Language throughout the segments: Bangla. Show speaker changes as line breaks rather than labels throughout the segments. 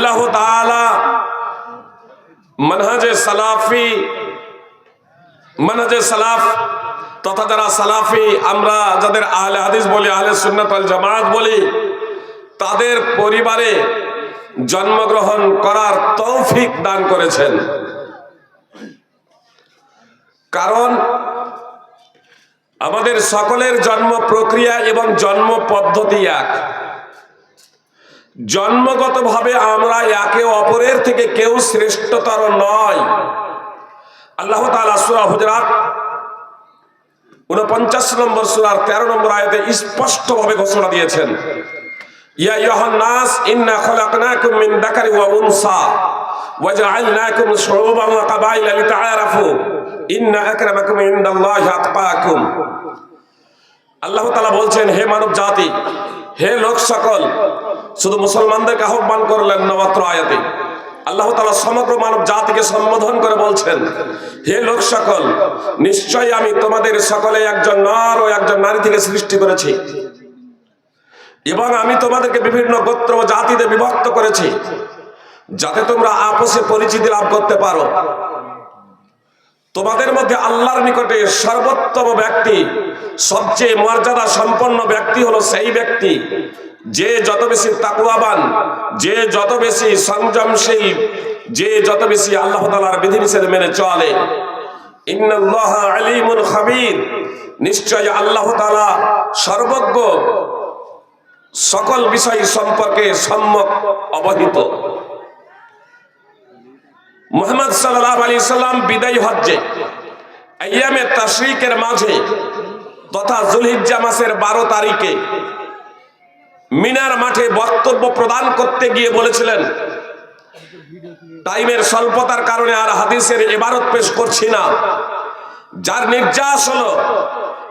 আল্লাহ তাআলা মানহাজে সালাফি, মানহাজে সালাফ তথা যারা সালাফি, আমরা যাদের আহলে হাদিস বলি, আহলে সুন্নাত ওয়াল জামাত বলি, তাদের পরিবারে জন্মগ্রহণ করার তৌফিক দান করেছেন। কারণ আমাদের সকলের জন্ম প্রক্রিয়া এবং জন্ম পদ্ধতি এক। জন্মগতভাবে আমরা একে অপরের থেকে কেউ শ্রেষ্ঠতর নয়। আল্লাহ তাআলা সূরা হুজরাত উনপঞ্চাশ নম্বর সূরার তেরো নম্বর আয়াতে স্পষ্টভাবে ঘোষণা দিয়েছেন। ইয়া আল্লাহ বলছেন, হে মানব জাতি হে লোক সকল, শুধু মুসলমানদেরকে আহ্বান করলেন না মাত্র আয়াতে। আল্লাহ তাআলা সমগ্র মানব জাতিকে সম্বোধন করে বলছেন, হে লোক সকল, নিশ্চয়ই আমি তোমাদের সকলে একজন নর ও একজন নারী থেকে সৃষ্টি করেছি। এবং আমি তোমাদেরকে বিভিন্ন গোত্র ও জাতিতে বিভক্ত করেছি, যাতে তোমরা আপসে পরিচিতি লাভ করতে পারো। তোমাদের মধ্যে আল্লাহর নিকটে সর্বোত্তম ব্যক্তি, সবচেয়ে মর্যাদা সম্পন্ন ব্যক্তি হলো সেই ব্যক্তি। যে যত বেশি তাকুয়াবান যে যত বেশি সংযমশীল, যে যত বেশি আল্লাহ তালার বিধিনিষেধ মেনে চলে। আলিমুন খাবির। নিশ্চয় আল্লাহ তাআলা সর্বজ্ঞ, সকল বিষয় সম্পর্কে সম্যক অবহিত। মোহাম্মদ সাল্লাহ আলী সাল্লাম বিদায় হজ্জে, আইয়ামে তাশরিকের মাঝে তথা জুলহিজ্জা মাসের বারো তারিখে মিনার মাঠে বক্তব্য প্রদান করতে গিয়ে বলেছিলেন, টাইমের স্বল্পতার কারণে আর হাদিসের এবারত পেশ করছি না। যার নির্যাস হলো,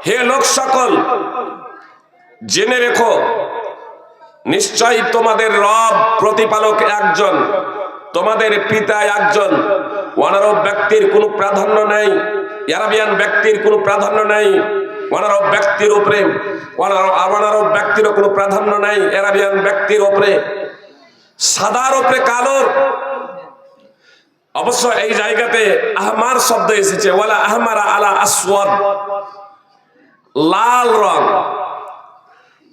হে লোক সকল, জেনে রেখো, নিশ্চয়ই তোমাদের রব প্রতিপালক একজন। তোমাদের পিতা একজন। অনারব ব্যক্তির কোনো প্রাধান্য নেই। অ্যারাবিয়ান ব্যক্তির কোনো প্রাধান্য নেই। অনারব ব্যক্তির উপরে অনারব ব্যক্তিরও কোনো প্রাধান্য নেই। অ্যারাবিয়ান ব্যক্তির উপরে। সাদার উপরে কালোর। অবশ্য এই জায়গাতে আহমার শব্দ এসেছে। ওয়ালা আহমারা আলা আসওয়াদ। লাল রং।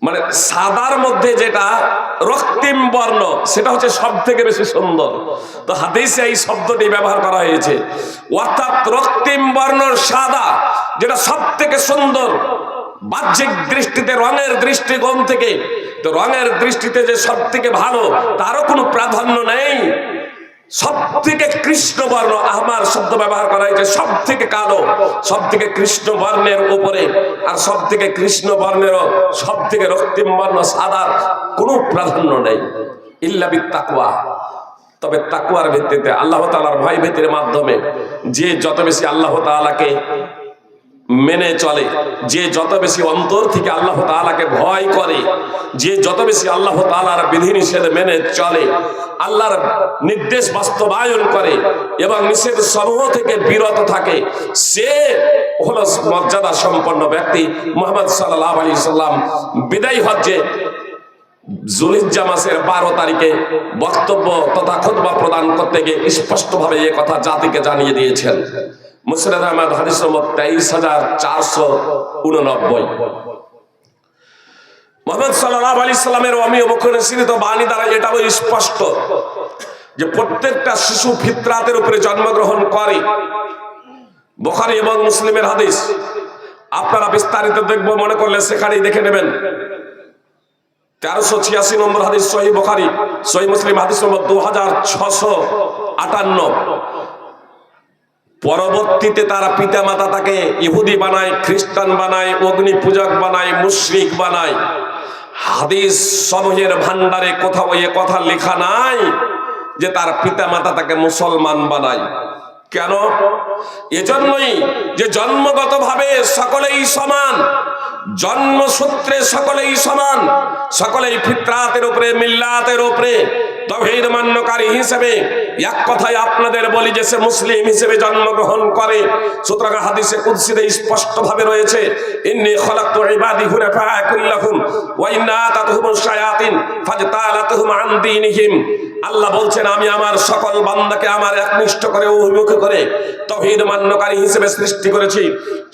মানে সাদার মধ্যে যেটা রক্তিম বর্ণ, সেটা হচ্ছে সব থেকে বেশি সুন্দর। তো হাদিসে এই শব্দটি ব্যবহার করা হয়েছে। অর্থাৎ রক্তিম বর্ণ সাদা, যেটা সব থেকে সুন্দর। বাহ্যিক দৃষ্টিতে, রঙের দৃষ্টিকোণ থেকে, তো রঙের দৃষ্টিতে যে সব থেকে ভালো, তারও কোনো প্রাধান্য নেই। সব থেকে কৃষ্ণ বর্ণ আমার শব্দ ব্যবহার করা হয়েছে সব থেকে কালো সব থেকে কৃষ্ণ বর্ণের উপরে, আর সব থেকে কৃষ্ণ বর্ণেরও সব থেকে রক্তিম বর্ণ সাদার কোনো প্রাধান্য নেই। ইল্লাবি তাকুয়া তবে তাকুয়ার ভিত্তিতে আল্লাহ তালার ভয় ভীতির মাধ্যমে যে যত বেশি আল্লাহ তালাকে মেনে চলে। যে যত বেশি অন্তর থেকে আল্লাহ তাআলাকে ভয় করে, যে যত বেশি আল্লাহ তাআলার বিধিনিষেধ মেনে চলে, আল্লাহর নির্দেশ বাস্তবায়ন করে এবং নিষেধ সমূহ থেকে বিরত থাকে, সে হল মর্যাদা সম্পন্ন ব্যক্তি। মোহাম্মদ সাল্লাহ আলী সাল্লাম বিদায় হজ্জে জুলিজ্জা মাসের বারো তারিখে বক্তব্য তথা খুতবা প্রদান করতে গিয়ে স্পষ্টভাবে এ কথা জাতিকে জানিয়ে দিয়েছেন। মুসরাদ আহমদ হাদিস নম্বর তেইশ হাজার চারশো উননব্বই। মোহাম্মদ সাল্লাহ আলী সাল্লামের অমীয় মুখে সিরিত বাণী দ্বারা এটাও স্পষ্ট যে প্রত্যেকটা শিশু ফিতরাতের উপরে জন্মগ্রহণ করে। বোখারি এবং মুসলিমের হাদিস। আপনারা বিস্তারিত দেখব, মনে করলে সেখানেই দেখে নেবেন। তেরোশো ছিয়াশি নম্বর হাদিস, সহি বোখারি, সহি মুসলিম হাদিস নম্বর দু হাজার ছশো আটান্ন। পরবর্তীতে তারা পিতা মাতা তাকে ইহুদি বানায়, খ্রিস্টান বানায় অগ্নি পূজক বানায়, মুশরিক বানায়। হাদিস সমূহের ভান্ডারে কোথাও এ কথা লেখা নাই যে তার পিতা মাতা তাকে মুসলমান বানায়। কেন? এজন্যই যে জন্মগতভাবে সকলেই সমান জন্মসূত্রে সকলেই সমান, সকলেই ফিতরাতের উপরে, মিল্লাতের উপরে, তহিদ মান্যকারী হিসেবে। এক কথায় আপনাদের বলি যে সে মুসলিম হিসেবে জন্মগ্রহণ করে, সুতরাং হাদিসে কুদসিতে স্পষ্ট ভাবে রয়েছে, ইন্নি খলাকতু ইবাদি হুনাফা কুল্লাহুম, ওয়া ইন্না তাতহুম শায়াতিন ফাজতালাতুহুম আন দীনিহিম। আল্লাহ বলছেন, আমি আমার সকল বান্দাকে আমার একনিষ্ঠ করে অভিমুখ করে, তহিদ মান্যকারী হিসেবে সৃষ্টি করেছি।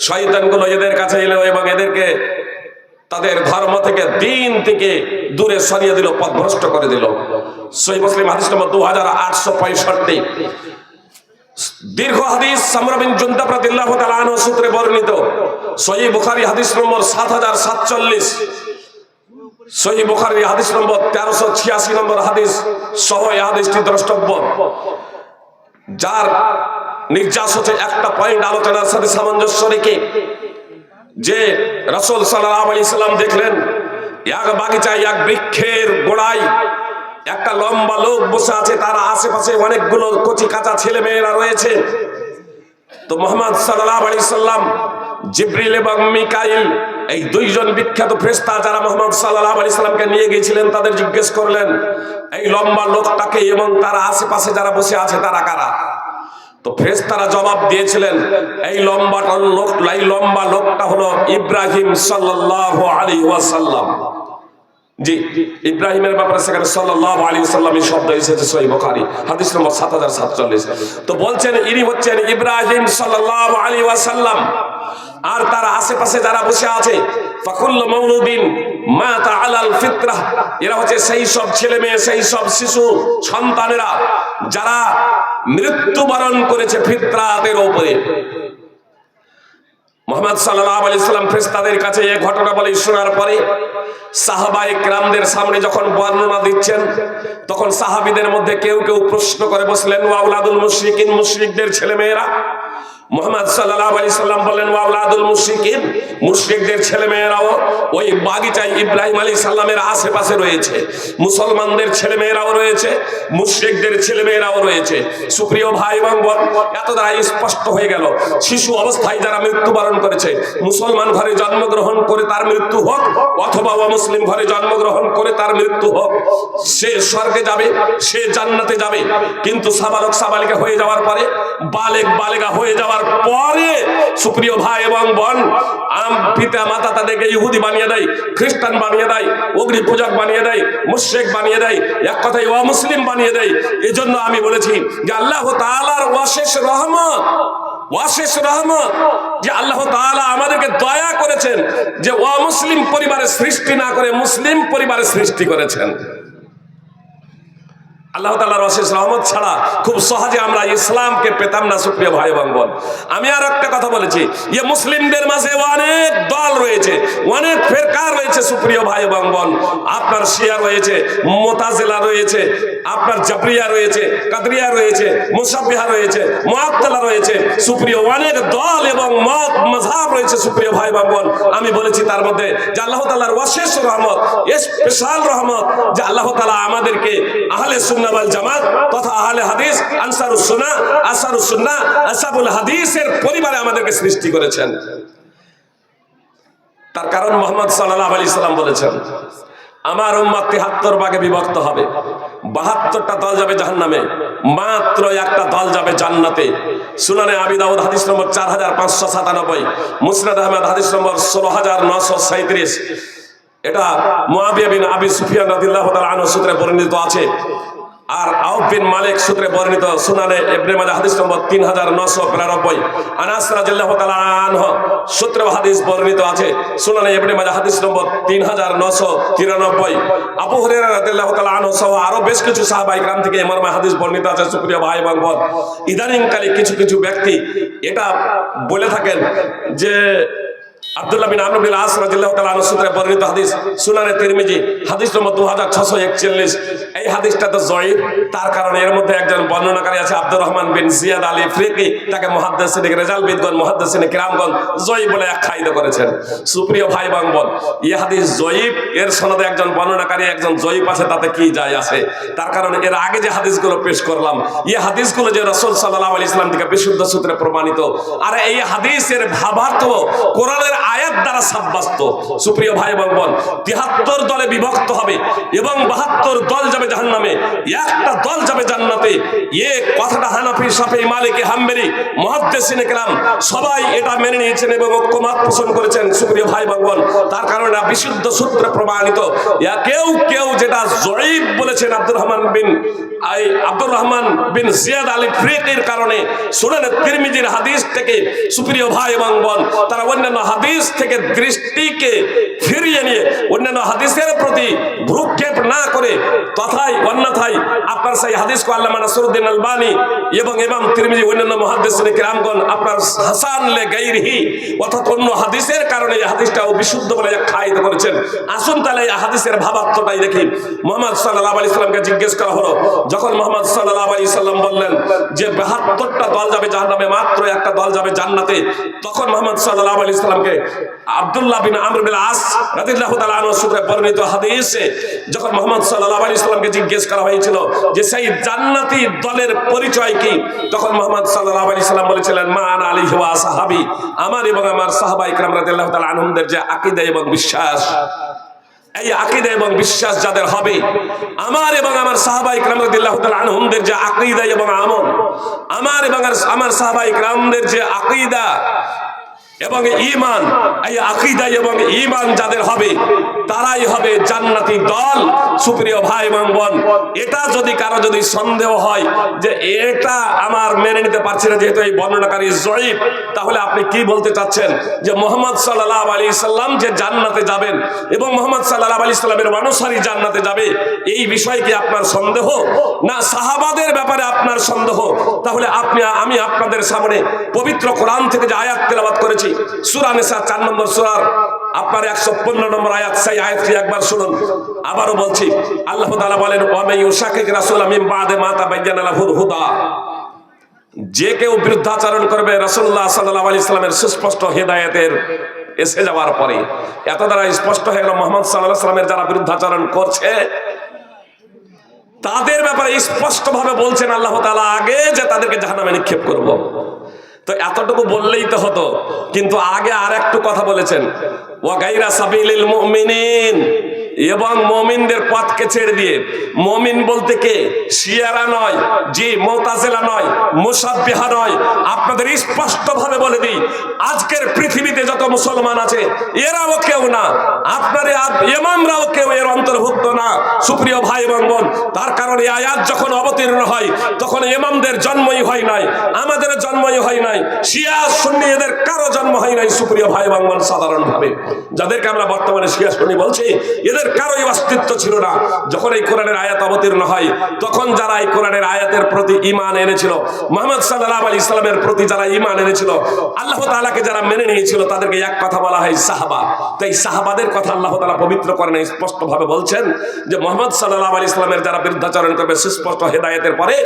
শয়তানগুলো এদের কাছে এলো এবং এদেরকে তাদের ধর্ম থেকে, দিন থেকে দূরে সরিয়ে দিল, পথভ্রষ্ট করে দিল। সহি মুসলিম হাদিস নম্বর দু হাজার আটশো পঁয়ষট্টি। দীর্ঘ হাদিস সামরাবিন জুন্তা প্রতিল্লাহ তালানো সূত্রে বর্ণিত। সহি বুখারি হাদিস নম্বর সাত হাজার সাতচল্লিশ। সহি বুখারি হাদিস নম্বর তেরোশো ছিয়াশি নম্বর হাদিস সহ এই হাদিসটি দ্রষ্টব্য। যার নির্যাস হচ্ছে একটা পয়েন্ট আলোচনার সাথে সামঞ্জস্য রেখে যে রসুল সাল্লাহ আলি সাল্লাম দেখলেন, এক বাগিচায় এক বৃক্ষের গোড়ায় একটা লম্বা লোক বসে আছে, তার আশেপাশে অনেকগুলো কচি কাঁচা ছেলে মেয়েরা রয়েছে। তো মোহাম্মদ সাল্লাহ আলি সাল্লাম জিব্রিল এবং মিকাইল, এই দুইজন বিখ্যাত ফ্রেস্তা যারা মোহাম্মদ সাল্লাহ আলি সাল্লামকে নিয়ে গিয়েছিলেন, তাদের জিজ্ঞেস করলেন, এই লম্বা লোকটাকে এবং তার আশেপাশে যারা বসে আছে, তারা কারা? তো ফেরেশতারা জবাব দিয়েছিলেন, এই লম্বা লোক, এই লম্বা লোকটা হলো ইব্রাহিম সাল্লাল্লাহু আলাইহি ওয়াসাল্লাম। জি, ইব্রাহিমের ব্যাপারে সেখানে সাল্লাল্লাহু আলাইহি সাল্লাম এই শব্দ এসেছে সহিহ বুখারী, হাদিস নম্বর 7047 তো বলছেন, ইনি হচ্ছেন ইব্রাহিম সাল্লাল্লাহু আলাইহি ওয়াসাল্লাম। আর তার আশেপাশে যারা বসে আছে, ফাকুল্লু মাউলুদিন মাতা আলাল ফিতরাহ এরা হচ্ছে সেই সব ছেলে সেই সব শিশু, সন্তানেরা যারা মৃত্যুবরণ করেছে মোহাম্মদ সাল্লাহ কাছে এই ঘটনা বলে শোনার পরে ক্রামদের সামনে যখন বর্ণনা দিচ্ছেন, তখন সাহাবিদের মধ্যে কেউ কেউ প্রশ্ন করে বসলেন ওয়াউলাদুল মুশরিকিন, মুশরিকদের ছেলে মেয়েরা মোহাম্মদ সাল্লাহ আলি সাল্লাম বললেন ওয়াউলাদুল মুশরিকিন মুশরিকদের ছেলে মেয়েরাও ওই বাগিচায় ইব্রাহিম আলী সাল্লামের আশেপাশে রয়েছে। মুসলমানদের ছেলে মেয়েরাও রয়েছে, মুশরিকদের ছেলে মেয়েরাও রয়েছে। সুপ্রিয় ভাই এবং বোন, এত দ্বারা স্পষ্ট হয়ে গেল, শিশু অবস্থায় যারা মৃত্যুবরণ করেছে, মুসলমান ঘরে জন্মগ্রহণ করে তার মৃত্যু হোক, অথবা মুসলিম ঘরে জন্মগ্রহণ করে তার মৃত্যু হোক, সে স্বর্গে যাবে, সে জান্নাতে যাবে, কিন্তু সাবালক সাবালিকা হয়ে যাওয়ার পরে বালেক বালেগা হয়ে যাওয়ার পরে সুপ্রিয় ভাই এবং বোন, আম পিতা মাতা তাদেরকে ইহুদি বানিয়ে দেয়, খ্রিস্টান বানিয়ে দেয় অগ্নি পূজক বানিয়ে দেয় মুশেক বানিয়ে দেয়, এক কথায় অমুসলিম বানিয়ে দেয়। এই জন্য আমি বলেছি যে আল্লাহ তাআলার অশেষ রহমত অশেষ রহমত যে আল্লাহ তাআলা আমাদেরকে দয়া করেছেন যে অমুসলিম পরিবারের সৃষ্টি না করে মুসলিম পরিবারের সৃষ্টি করেছেন। আল্লাহ তালার অশেষ রহমত ছাড়া খুব সহজে আমরা ইসলামকে পেতাম না, সুপ্রিয় ভাই এবং বোন। আমি আর একটা কথা বলেছি যে মুসলিমদের মাঝে অনেক দল রয়েছে, অনেক ফেরকার রয়েছে, সুপ্রিয় ভাই এবং বোন। আপনার শিয়া রয়েছে, মোতাজেলা রয়েছে, আপনার জাবরিয়া রয়েছে, কাদরিয়া রয়েছে মুসাবিহা রয়েছে মোয়াত্তলা রয়েছে, সুপ্রিয় অনেক দল এবং মত, মজাব রয়েছে, সুপ্রিয় ভাই এবং বোন। আমি বলেছি তার মধ্যে যে আল্লাহ তালার অশেষ রহমত, স্পেশাল রহমত যে আল্লাহ তালা আমাদেরকে আহলে সুন্নাবাল জামাত তথা আহলে হাদিস আসাবুল হাদিসের পরিবারে আমাদেরকে সৃষ্টি করেছেন। তার কারণ মোহাম্মদ সাল্লাম বলেছেন, আমার ভাগে বিভক্ত হবে। বাহাত্তরটা দল যাবে মাত্র একটা দল যাবে জান্নাতে। সুনানে আবি দাউদ হাদিস নম্বর চার হাজার পাঁচশো সাতানব্বই মুসরাদ আহমেদ হাদিস নম্বর ষোলো হাজার নশো সাঁত্রিশ এটা মুয়াবিয়া বিন আবি সুফিয়ান রাদিয়াল্লাহু তাআলা আনহু সূত্রে বর্ণিত আছে। আর আউবিন মালিক সূত্রে বর্ণিত সুনানে ইবনে মাজাহ হাদিস নম্বর 3992 আনাস রাদিয়াল্লাহু তাআলা আনহু সূত্রে হাদিস বর্ণিত আছে, সুনানে ইবনে মাজাহ হাদিস নম্বর 3993 আবু হুরায়রা রাদিয়াল্লাহু তাআলা আনহু সহ আরও বেশ কিছু সাহাবা کرام থেকে এই মর্মে হাদিস বর্ণিত আছে, সুপ্রিয় ভাই এবং বোন। ইদানিংকালে কিছু কিছু ব্যক্তি এটা বলে থাকেন যে আব্দুল্লাহ বিন আমর বিন আস রাদিয়াল্লাহু তাআলা আনহু সূত্রে বর্ণিত হাদিস সুনানে তিরমিজি, হাদিস নম্বর 2641 এই হাদিসটা তো জয়ীফ, তার কারণে এর মধ্যে একজন আছে তাতে কি যায় আছে? তার কারণে এর আগে যে হাদিসগুলো পেশ করলাম, এই হাদিসগুলো যে রাসূল সাল্লাল্লাহু ইসলাম থেকে বিশুদ্ধ সূত্রে প্রমাণিত, আর এই হাদিসের ভাবার্থ কোরআনের সাব্যস্ত সুপ্রিয় ভাই এবং বোন, তিহাত্তর দলে বিভক্ত হবে এবং বাহাত্তর দল যাবে জাহান্নামে। একটা দল যাবে জান্নাতে। এ কথাটা হানাফি সাফি মালিকি, হাম্বেরি, মুহাদ্দিসিনে কেরাম সবাই এটা মেনে নিয়েছেন এবং ঐক্যমত পোষণ করেছেন, সুপ্রিয় ভাই এবং বোন। তার কারণে বিশুদ্ধ সূত্রে প্রমাণিত। কেউ কেউ যেটা জয়ীব বলেছেন আব্দুর রহমান বিন আব্দুর রহমান বিন জিয়াদ আলী ফ্রিকের কারণে সুনানে তিরমিজির হাদিস থেকে সুপ্রিয় ভাই এবং বোন, তারা অন্যান্য হাদিস থেকে দৃষ্টিকে ফিরিয়ে নিয়ে অন্যান্য হাদিসের প্রতি ভ্রুক্ষেপ না করে তথায় অন্যথায় আপনার সেই হাদিস হাদিসকে আল্লামা নাসরুদ্দিন আলবানি এবং ইমাম তিরমিজি অন্যান্য মহাদিসিন কিরামগণ আপনার হাসান লে গাইরহি অর্থাৎ অন্য হাদিসের কারণে এই হাদিসটাও বিশুদ্ধ বলে আখ্যায়িত করেছেন। আসুন তাহলে এই হাদিসের ভাবার্থটাই দেখি। মোহাম্মদ সাল্লাহ আলি সাল্লামকে জিজ্ঞেস করা হলো যখন মোহাম্মদ সাল্লাহ আলি সাল্লাম বললেন যে বাহাত্তরটা দল যাবে জাহান্নামে, মাত্র একটা দল যাবে জান্নাতে, তখন মোহাম্মদ সাল্লাহ আলি সাল্লামকে আব্দুল্লাহ বিন আমর বিন আস আনহু সূত্রে বর্ণিত হাদিসে যখন মোহাম্মদ সাল্লাল্লাহু আলাইহি সাল্লামকে জিজ্ঞেস করা হয়েছিল যে সেই জান্নাতি দলের পরিচয় কি, তখন মোহাম্মদ সাল্লাল্লাহু আলাইহি সাল্লাম বলেছিলেন, মা আনা আলাইহি ওয়া সাহাবী আমার এবং আমার সাহাবা ইকরাম রাদিয়াল্লাহু তাআলা আনহুমদের যে আকীদা এবং বিশ্বাস এই আকিদা এবং বিশ্বাস যাদের হবে, আমার এবং আমার সাহাবাই ইকরাম রাদিয়াল্লাহু তাআলা যে আকিদা এবং আমল, আমার এবং আমার সাহাবাই ইকরামদের যে আকীদা এবং ইমান এই আকিদা এবং ইমান যাদের হবে, তারাই হবে জান্নাতি দল। সুপ্রিয় ভাই, এবং বোন, এটা যদি কারও যদি সন্দেহ হয় যে এটা আমার মেনে নিতে পারছি না, যেহেতু এই বর্ণনাকারী জয়ীব তাহলে আপনি কি বলতে চাচ্ছেন? যে মোহাম্মদ সাল্লাহ আলী সাল্লাম যে জান্নাতে যাবেন এবং মোহাম্মদ সাল্লাহ আলী সাল্লামের অনুসারী জান্নাতে যাবে, এই বিষয়ে কি আপনার সন্দেহ? না, সাহাবাদের ব্যাপারে আপনার সন্দেহ? তাহলে আপনি, আমি আপনাদের সামনে পবিত্র কোরআন থেকে যে আয়াত তেলাবাদ করেছি সুরা চার নম্বর একশো পনেরো নম্বর আয়াত একবার শুনুন। আবারও বলছি বলেন ওয়ামাই ইউশাকিক রাসূলা বাদে মা তাবায়্যানা লাহুল হুদা। যে কেউ বৃদ্ধাচরণ করবে, রাসূলুল্লাহ সাল্লাল্লাহু আলাইহি সাল্লামের সুস্পষ্ট হেদায়েতের এসে যাওয়ার পরে। এত দ্বারা স্পষ্ট হয়ে গেল, মোহাম্মদ সাল্লামের যারা বৃদ্ধাচরণ করছে, তাদের ব্যাপারে স্পষ্ট ভাবে বলছেন আল্লাহ তাআলা, আগে যে তাদেরকে জাহানামে নিক্ষেপ করব। তো এতটুকু বললেই তো হতো। কিন্তু আগে আর একটু কথা বলেছেন। ওয়া গাইরা সাবিলিল মুমিনিন। এবং মমিনদের পথকে ছেড়ে দিয়ে। মমিন বলতে কে? শিয়ারা নয়, জি মোতাজেলা নয়, মুসাব্বিহা নয়। আপনাদের স্পষ্ট ভাবে বলে দিই, আজকের পৃথিবীতে যত মুসলমান আছে, এরাও কেউ না। আপনার ইমামরাও কেউ এর অন্তর্ভুক্ত না, সুপ্রিয় ভাই এবং বোন। তার কারণে আয়াত যখন অবতীর্ণ হয়, তখন ইমামদের জন্মই হয় নাই, আমাদের জন্মই হয় নাই, শিয়া সুন্নি এদের কারও জন্ম হয় নাই, সুপ্রিয় ভাই এবং বোন, সাধারণভাবে। যাদেরকে আমরা বর্তমানে শিয়া সুন্নি বলছি, এদের কারোই অস্তিত্ব ছিল না। যখন এই কোরআনের আয়াত অবতীর্ণ হয়, তখন যারা এই কোরআনের আয়াতের প্রতি ইমান এনেছিল, মোহাম্মদ সাল্লাহ আলী ইসলামের প্রতি যারা ইমান এনেছিল, আল্লাহ তাআলাকে যারা মেনে নিয়েছিল, তাদেরকে এক কথা বলা হয় সাহাবা। তো এই সাহাবাদের কথা আল্লাহ তালা পবিত্র করেন স্পষ্ট ভাবে বলছেন যে মোহাম্মদ সাল্লাহ আলী ইসলামের যারা বৃদ্ধাচরণ করবে, সুস্পষ্ট হেদায়েতের পরে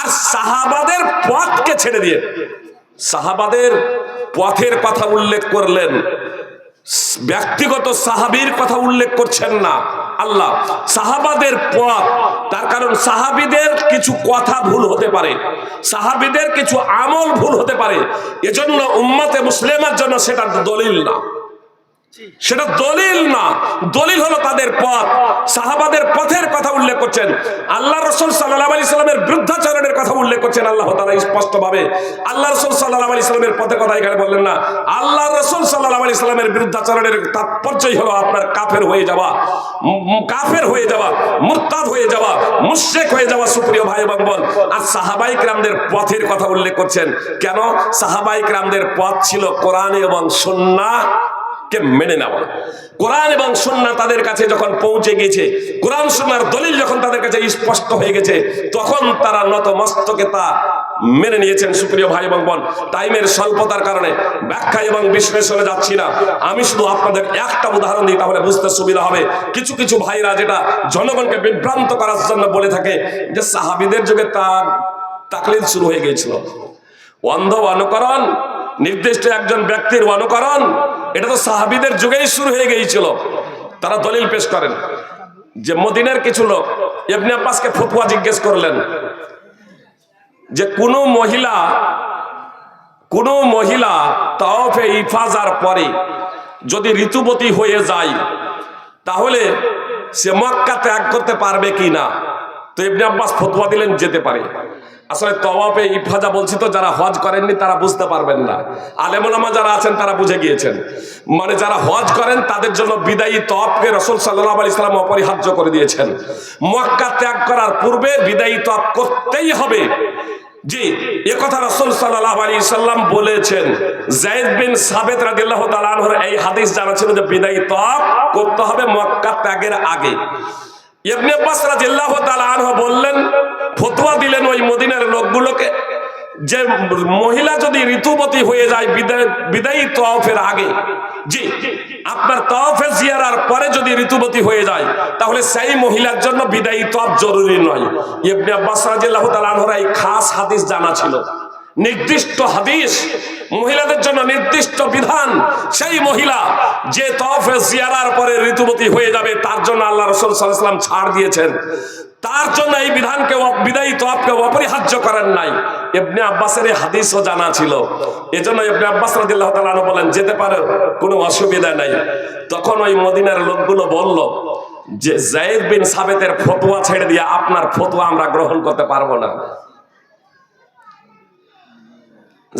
আর সাহাবাদের পথকে ছেড়ে দিয়ে, সাহাবাদের পথের কথা উল্লেখ করলেন। ব্যক্তিগত সাহাবির কথা উল্লেখ করছেন না। আল্লাহ, সাহাবাদের পথ, তার কারণ সাহাবিদের কিছু কথা ভুল হতে পারে। সাহাবিদের কিছু আমল ভুল হতে পারে। এজন্য উম্মতে মুসলিমের জন্য সেটা দলিল না। সেটা দলিল না। দলিল হলো তাদের পথ। সাহাবাদের পথের কথা উল্লেখ করছেন। আল্লাহ রসুল সাল্লাহ আলি সাল্লামের বৃদ্ধাচরণের কথা উল্লেখ করছেন আল্লাহ তালা স্পষ্ট ভাবে আল্লাহ রসুল সাল্লাহ আলি সাল্লামের পথের কথা এখানে বললেন না। আল্লাহ রসুল সাল্লাহ আলি সাল্লামের বৃদ্ধাচরণের তাৎপর্যই হলো আপনার কাফের হয়ে যাওয়া। কাফের হয়ে যাওয়া, মুরতাদ হয়ে যাওয়া মুশেক হয়ে যাওয়া সুপ্রিয় ভাই এবং বোন। আর সাহাবাইক রামদের পথের কথা উল্লেখ করছেন। কেন? সাহাবাইক রামদের পথ ছিল কোরআন এবং সন্না কে মেনে নেওয়া? কোরআন এবং সুন্নাহ তাদের কাছে যখন পৌঁছে গেছে, কোরআন সুন্নার দলিল যখন তাদের কাছে স্পষ্ট হয়ে গেছে, তখন তারা নত মস্তকে তা মেনে নিয়েছেন, সুপ্রিয় ভাই এবং বোন। টাইমের স্বল্পতার কারণে ব্যাখ্যা এবং বিশ্লেষণে যাচ্ছি না। আমি শুধু আপনাদের একটা উদাহরণ দিই, তাহলে বুঝতে সুবিধা হবে। কিছু কিছু ভাইরা যেটা জনগণকে বিভ্রান্ত করার জন্য বলে থাকে যে, সাহাবিদের যুগে তা তাকলিদ শুরু হয়ে গিয়েছিল। অন্ধ অনুকরণ, নির্দিষ্ট একজন ব্যক্তির অনুকরণ এটা তো সাহাবিদের যুগেই শুরু হয়ে গিয়েছিল। তারা দলিল পেশ করেন যে মদিনের কিছু লোক ইবনে আব্বাসকে ফতুয়া জিজ্ঞেস করলেন যে কোনো মহিলা কোনো মহিলা তাওফে ইফাজার পরে যদি ঋতুবতী হয়ে যায়, তাহলে সে মক্কা ত্যাগ করতে পারবে কি না তো ইবনে আব্বাস ফতুয়া দিলেন, যেতে পারে। আসলে তওয়াফে ইফাজা বলছি তো, যারা হজ করেননি তারা বুঝতে পারবেন না। আলেমুলামা যারা আছেন তারা বুঝে গিয়েছেন। মানে যারা হজ করেন তাদের জন্য বিদায়ী তফকে রসুল সাল্লাহ আলি ইসলাম অপরিহার্য করে দিয়েছেন। মক্কা ত্যাগ করার পূর্বে বিদায়ী তফ করতেই হবে। জি, এ কথা রসুল সাল্লাহ আলী সাল্লাম বলেছেন। জায়দ বিন সাবেদ রাদিল্লাহ তালানহর এই হাদিস জানা ছিল যে বিদায়ী তফ করতে হবে মক্কা ত্যাগের আগে। ইবনে আব্বাস রাদিয়াল্লাহু তাআলা আনহু বললেন ফতোয়া দিলেন ওই মদিনার লোকগুলোকে। যে মহিলা যদি ঋতুবতী হয়ে যায়, বিদায় তওয়াফের আগে, জি, আপনার তওয়াফে জিয়ারার পরে যদি ঋতুবতী হয়ে যায়, তাহলে সেই মহিলার জন্য বিদায়ী তওয়াফ জরুরি নয়। ইবনে আব্বাস রাদিয়াল্লাহু এই খাস হাদিস জানা ছিল। নির্দিষ্ট হাদিস, মহিলাদের জন্য নির্দিষ্ট বিধান, সেই মহিলা যে তফে জিয়ারার পরে ঋতুবতী হয়ে যাবে, তার জন্য আল্লাহ রসুল সাল্লাম ছাড় দিয়েছেন। তার জন্য এই বিধানকে বিদায়ী তফকে অপরিহার্য করেন নাই। ইবনে আব্বাসের হাদিসও জানা ছিল। এজন্য ইবনে আব্বাস রাদিয়াল্লাহু তাআলা বলেন, যেতে পারে, কোনো অসুবিধা নাই। তখন ওই মদিনার লোকগুলো বলল, যে জায়েদ বিন সাবেতের ফতোয়া ছেড়ে দিয়ে আপনার ফতোয়া আমরা গ্রহণ করতে পারব না।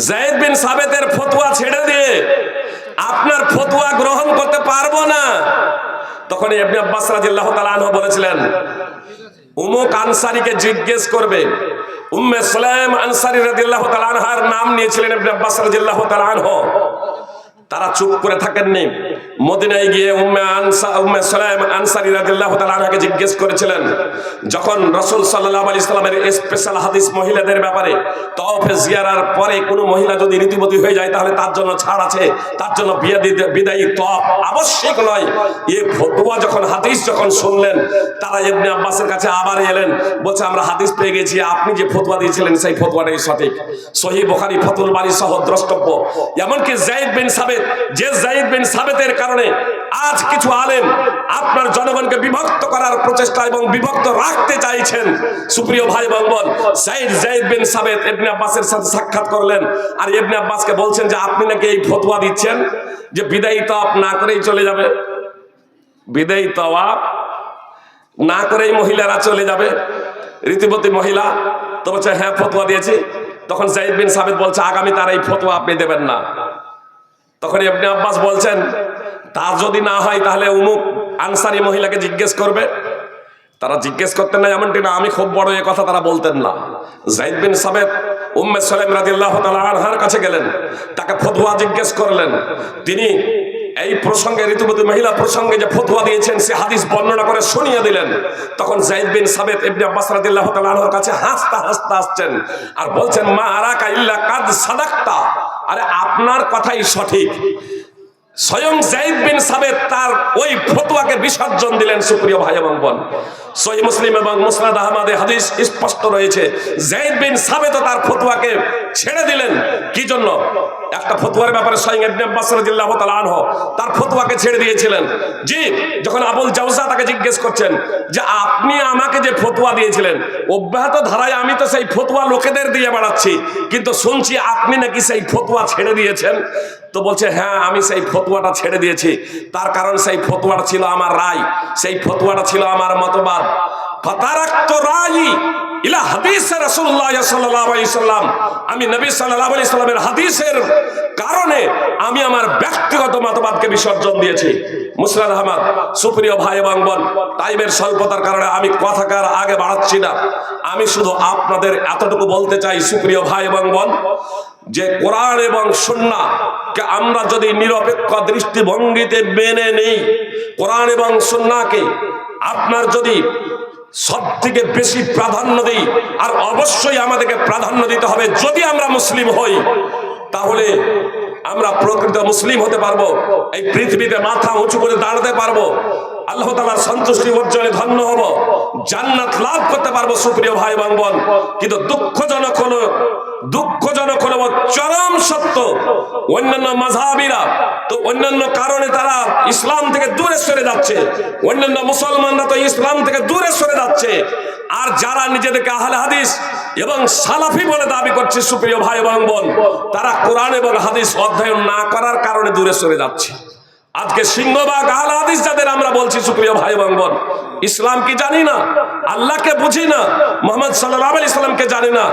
জায়েদ বিন সাবেতের ফতোয়া ছেড়ে দিয়ে আপনার ফতোয়া গ্রহণ করতে পারব না। তখন ইবনে আব্বাস রাদিয়াল্লাহু তাআলা বলেছিলেন উমুক আনসারিকে জিজ্ঞেস করবে। উম্মে সালাম আনসারী রাদিয়াল্লাহু তাআলা আনহার নাম নিয়েছিলেন ইবনে আব্বাস রাদিয়াল্লাহু তাআলা আনহু। তারা চুপ করে থাকেননি। মদিনায় গিয়ে উম্মে আনসা, উম্মে সুলাইম আনসারী রাদিয়াল্লাহু তাআলা জিজ্ঞেস করেছিলেন, যখন রাসূল সাল্লাল্লাহু আলাইহি সাল্লামের স্পেশাল হাদিস মহিলাদের ব্যাপারে তওয়াফে জিয়ারার পরে কোনো মহিলা যদি ঋতুবতী হয়ে যায়, তাহলে তার জন্য ছাড় আছে, তার জন্য বিয়ে বিদায়ী তওয়াফ আবশ্যক নয়। এই ফতোয়া যখন, হাদিস যখন শুনলেন, তারা ইবনে আব্বাসের কাছে আবার এলেন, বলছে, আমরা হাদিস পেয়ে গেছি, আপনি যে ফতোয়া দিয়েছিলেন, সেই ফতোয়াটাই সঠিক। সহি বুখারী, ফতুল বাড়ি সহ দ্রষ্টব্য। এমনকি জাইদ বিন সাবেদ যে জাইদ বিন সাবেতের কারণে আজ কিছু আলেম আপনার জনগণকে বিভক্ত করার প্রচেষ্টা এবং বিভক্ত রাখতে চাইছেন। সুপ্রিয় ভাই সাইদ জাইদ বিন আব্বাসের সাথে সাক্ষাৎ করলেন আর আব্বাসকে বলছেন যে আপনি নাকি এই ফতোয়া দিচ্ছেন যে বিদায়ী তওয়াফ না করেই চলে যাবে। বিদায়ী তওয়াফ না করেই মহিলারা চলে যাবে। ঋতুবতী মহিলা, তো বলছে হ্যাঁ ফতোয়া দিয়েছি। তখন জাইদ বিন সাবেদ বলছে, আগামী তার এই ফতোয়া আপনি দেবেন না। তখন ইবনে আব্বাস বলছেন তা যদি না হয় তাহলে উমুক আনসারি মহিলাকে জিজ্ঞেস করবে। তারা জিজ্ঞেস করতেন না এমনটি না, আমি খুব বড় এ কথা তারা বলতেন না। জাইদ বিন সাবেদ উম্মে সালেম তাআলা আনহার কাছে গেলেন, তাকে ফতোয়া জিজ্ঞেস করলেন। তিনি এই প্রসঙ্গে ঋতুবতী মহিলা প্রসঙ্গে যে ফতোয়া দিয়েছেন, সে হাদিস বর্ণনা করে শুনিয়ে দিলেন। তখন জাইদ বিন সাবেদ ইবনে আব্বাস রাদিয়াল্লাহু তাআলা আনহার কাছে হাসতে হাসতে আসছেন আর বলছেন, মা আরাকা ইল্লা কাদ সাদাক্তা। আরে আপনার কথাই সঠিক। স্বয়ং জাইদ বিন সাবেদ তার ওই ফতোয়াকে বিসর্জন দিলেন সুপ্রিয় ভাই এবং বোন। সহি মুসলিম এবং মুসনাদ আহমদে হাদিস স্পষ্ট রয়েছে। জাইদ বিন সাবেদ তার ফতোয়াকে ছেড়ে দিলেন। কি জন্য? একটা ফতোয়ার ব্যাপারে স্বয়ং ইবনে আব্বাস রাদিয়াল্লাহু তাআলা আনহু তার ফতোয়াকে ছেড়ে দিয়েছিলেন। জি, যখন আবুল জাওজা তাকে জিজ্ঞেস করছেন যে, আপনি আমাকে যে ফতোয়া দিয়েছিলেন, অব্যাহত ধারায় আমি তো সেই ফতোয়া লোকেদের দিয়ে বেড়াচ্ছি, কিন্তু শুনছি আপনি নাকি সেই ফতোয়া ছেড়ে দিয়েছেন। তো বলছে হ্যাঁ আমি সেই ফতুয়াটা ছেড়ে দিয়েছি। তার কারণ সেই ফতুয়াটা ছিল আমার রায়। সেই ফতুয়াটা ছিল আমার মতবাদ। ইলা আমি কারণে আমি আমার ব্যক্তিগত মতবাদকে বিসর্জন দিয়েছি। টাইমের কারণে আমি কথাকার আগে বাড়াচ্ছি না। আমি শুধু আপনাদের এতটুকু বলতে চাই, সুপ্রিয় ভাই এবং বোন যে কোরআন এবং সুন্না কে আমরা যদি নিরপেক্ষ দৃষ্টিভঙ্গিতে মেনে নেই, কোরআন এবং সুন্নাকে আপনার যদি সব থেকে বেশি প্রাধান্য দিই, আর অবশ্যই আমাদেরকে প্রাধান্য দিতে হবে, যদি আমরা মুসলিম হই, তাহলে আমরা প্রকৃত মুসলিম হতে পারব, এই পৃথিবীতে মাথা উঁচু করে দাঁড়াতে পারব, আল্লাহ তালার সন্তুষ্টি অর্জনে ধন্য হব, জান্নাত লাভ করতে পারব সুপ্রিয় ভাই বোন। কিন্তু দুঃখজনক হলো দুঃখজনক হলো চরম সত্য। অন্যান্য মাঝাবিরা তো অন্যান্য কারণে তারা ইসলাম থেকে দূরে সরে যাচ্ছে। অন্যান্য মুসলমানরা তো ইসলাম থেকে দূরে সরে যাচ্ছে। আর যারা নিজেদেরকে আহলে হাদিস এবং সালাফি বলে দাবি করছে, সুপ্রিয় ভাই এবং বোন, তারা কোরআন এবং হাদিস অধ্যয়ন না করার কারণে দূরে সরে যাচ্ছে। আজকে সিংহবাগ আহলে হাদিস যাদের আমরা বলছি, সুপ্রিয় ভাই এবং বোন, ইসলাম কি জানি না? আল্লাহকে বুঝি না? মোহাম্মদ সাল্লাহ আলি সাল্লামকে জানি না।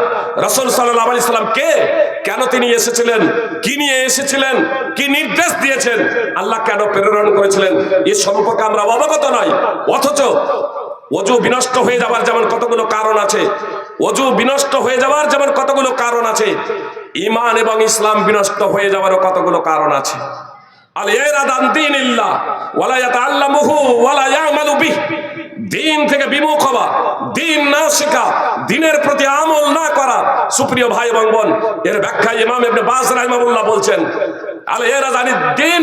রসুল সাল্লাহ আলি সাল্লাম কে? কেন তিনি এসেছিলেন? কি নিয়ে এসেছিলেন? কি নির্দেশ দিয়েছেন? আল্লাহ কেন প্রেরণ করেছিলেন? এ সম্পর্কে আমরা অবগত নয় অথচ অজু বিনষ্ট হয়ে যাবার যেমন কতগুলো কারণ আছে, অজু বিনষ্ট হয়ে যাবার যেমন কতগুলো কারণ আছে ইমান এবং ইসলাম বিনষ্ট হয়ে যাবারও কতগুলো কারণ আছে। দিন থেকে বিমুখ হওয়া, দিন না শেখা, দিনের প্রতি আমল না করা সুপ্রিয় ভাই এবং এর ব্যাখ্যা ইমাম ইবনে বাজ রাহিমাহুল্লাহ বলছেন আল ইরাদ আন দিন,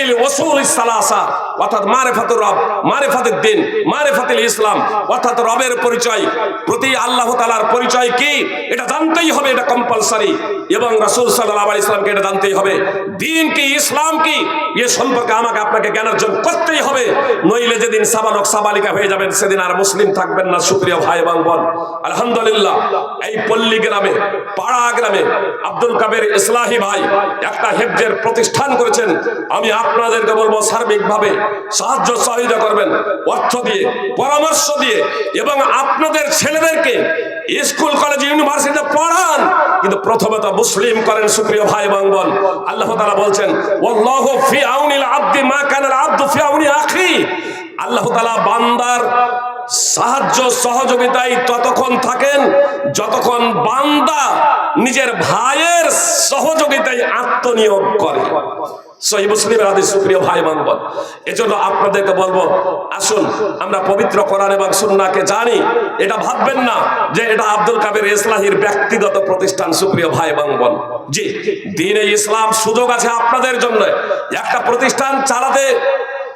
এই ওসুল সালাসা, অর্থাৎ মারিফাতুর রব মারিফাতুদ দিন মারিফাতুল ইসলাম, অর্থাৎ রবের পরিচয়, প্রতি আল্লাহ তাআলার পরিচয় কি? এটা জানতেই হবে, এটা কম্পালসারি এবং রাসূল সাল্লাল্লাহু আলাইহি সাল্লামকে এটা জানতেই হবে। দিন কি, ইসলাম কি? এ সম্পর্কে আমাকে আপনাকে জ্ঞান অর্জন করতেই হবে। নইলে যেদিন সাবালক সাবালিকা হয়ে যাবেন, সেদিন আর মুসলিম থাকবেন না, সুপ্রিয় ভাই এবং বোন। আলহামদুলিল্লাহ, এই পল্লী গ্রামে, পাড়া গ্রামে আব্দুল কাদের ইসলাহি ভাই, একটা হেফজের প্রতিষ্ঠান করেছেন, আমি আপনাদেরকে বলব সার্বিকভাবে সাহায্য সহযোগিতা করবেন, অর্থ দিয়ে, পরামর্শ দিয়ে, এবং আপনাদের ছেলেদেরকে স্কুল, কলেজ, ইউনিভার্সিটিতে পড়ান। কিন্তু প্রথমে তো মুসলিম করেন, সুপ্রিয় ভাই বোন। আল্লাহ তাআলা বলছেন আব্দি মা কানাল আব্দু ফি আখি। আল্লাহ তাআলা বান্দার সাহায্য, সহযোগিতায় ততক্ষণ থাকেন, যতক্ষণ বান্দা নিজের ভাইয়ের আত্মনিয়োগ করে। ইসলাম সুযোগ আছে আপনাদের জন্য। একটা প্রতিষ্ঠান চালাতে,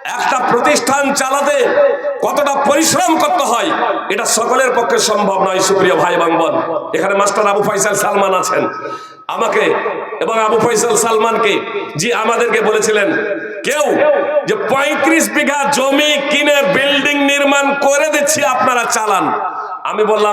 একটা প্রতিষ্ঠান চালাতে কতটা পরিশ্রম করতে হয়, এটা সকলের পক্ষে সম্ভব নয়, সুপ্রিয় ভাই এবং বোন এখানে মাস্টার আবু ফয়সাল সালমান আছেন। আমাকে এবং আবু ফৈসল সালমানকে জি আমাদেরকে বলেছিলেন, কেউ যে পঁয়ত্রিশ বিঘা জমি কিনে বিল্ডিং নির্মাণ করে দিচ্ছি, আপনারা চালান। আমি বললাম